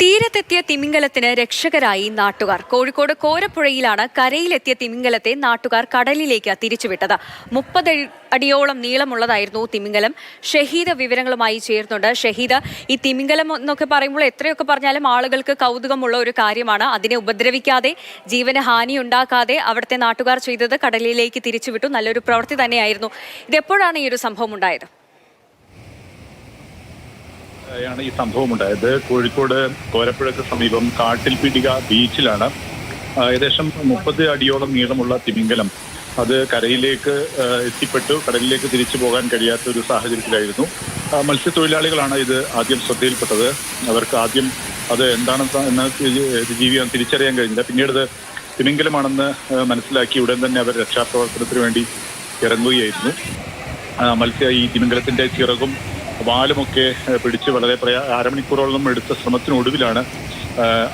തീരത്തെത്തിയ തിമിംഗലത്തിന് രക്ഷകരായി നാട്ടുകാർ. കോഴിക്കോട് കോരപ്പുഴയിലാണ് കരയിലെത്തിയ തിമിംഗലത്തെ നാട്ടുകാർ കടലിലേക്ക് തിരിച്ചുവിട്ടത്. മുപ്പത് അടിയോളം നീളമുള്ളതായിരുന്നു തിമിംഗലം. ഷഹീദ വിവരങ്ങളുമായി ചേർന്നുണ്ട് ഷഹീദ ഈ തിമിംഗലം എന്നൊക്കെ പറയുമ്പോൾ എത്രയൊക്കെ പറഞ്ഞാലും ആളുകൾക്ക് കൗതുകമുള്ള ഒരു കാര്യമാണ്. അതിനെ ഉപദ്രവിക്കാതെ ജീവന് ഹാനി ഉണ്ടാക്കാതെ അവിടുത്തെ നാട്ടുകാർ ചെയ്തത് കടലിലേക്ക് തിരിച്ചുവിട്ടു. നല്ലൊരു പ്രവൃത്തി തന്നെയായിരുന്നു. ഇതെപ്പോഴാണ് ഈ ഒരു സംഭവം ഉണ്ടായത്? ാണ് ഈ സംഭവം ഉണ്ടായത് കോഴിക്കോട് കോരപ്പുഴക്ക് സമീപം കാട്ടിൽപീടിക ബീച്ചിലാണ് ഏകദേശം മുപ്പത് അടിയോളം നീളമുള്ള തിമിംഗലം. അത് കരയിലേക്ക് എത്തിപ്പെട്ടു. കടലിലേക്ക് തിരിച്ചു പോകാൻ കഴിയാത്ത ഒരു സാഹചര്യത്തിലായിരുന്നു. മത്സ്യത്തൊഴിലാളികളാണ് ഇത് ആദ്യം ശ്രദ്ധയിൽപ്പെട്ടത്. അവർക്ക് ആദ്യം അത് എന്താണെന്ന് എന്ന് ജീവിയാൻ തിരിച്ചറിയാൻ കഴിഞ്ഞില്ല. പിന്നീട് ഇത് തിമിംഗലമാണെന്ന് മനസ്സിലാക്കി ഉടൻ തന്നെ അവർ രക്ഷാപ്രവർത്തനത്തിന് വേണ്ടി ഇറങ്ങുകയായിരുന്നു. മത്സ്യ ഈ തിമിംഗലത്തിന്റെ ചിറകും വാലുമൊക്കെ പിടിച്ച് വളരെ പ്രയാ അരമണിക്കൂറോളം എടുത്ത ശ്രമത്തിനൊടുവിലാണ്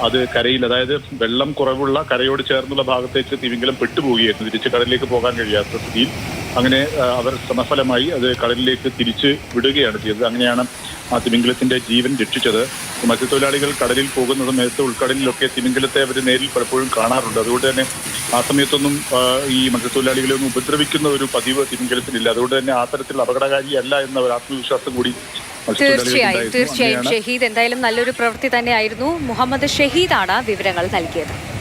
അത് കരയിൽ അതായത് വെള്ളം കുറവുള്ള കരയോട് ചേർന്നുള്ള ഭാഗത്തേക്ക് തിമിംഗലം പെട്ടുപോവുകയായിരുന്നു. തിരിച്ച് കടലിലേക്ക് പോകാൻ കഴിയാത്ത സ്ഥിതിയിൽ അങ്ങനെ അവർ ശ്രമഫലമായി അത് കടലിലേക്ക് തിരിച്ച് വിടുകയാണ് ചെയ്തത്. അങ്ങനെയാണ് ആ തിമിംഗലത്തിന്റെ ജീവൻ രക്ഷിച്ചത്. മത്സ്യത്തൊഴിലാളികൾ കടലിൽ പോകുന്ന സമയത്ത് ഉൾക്കടലിലൊക്കെ തിമിംഗലത്തെ അവർ നേരിൽ പലപ്പോഴും കാണാറുണ്ട്. അതുകൊണ്ട് തന്നെ ആ സമയത്തൊന്നും ഈ മത്സ്യത്തൊഴിലാളികളെ ഒന്നും ഉപദ്രവിക്കുന്ന ഒരു പതിവ് തിമിംഗലത്തിനില്ല അതുകൊണ്ട് തന്നെ ആ തരത്തിൽ അപകടകാരിയല്ല എന്ന ഒരു ആത്മവിശ്വാസം കൂടി തീർച്ചയായും. തീർച്ചയായും. ഷഹീദ് എന്തായാലും നല്ലൊരു പ്രവൃത്തി തന്നെയായിരുന്നു. മുഹമ്മദ് ഷഹീദാണ് വിവരങ്ങൾ നൽകിയത്.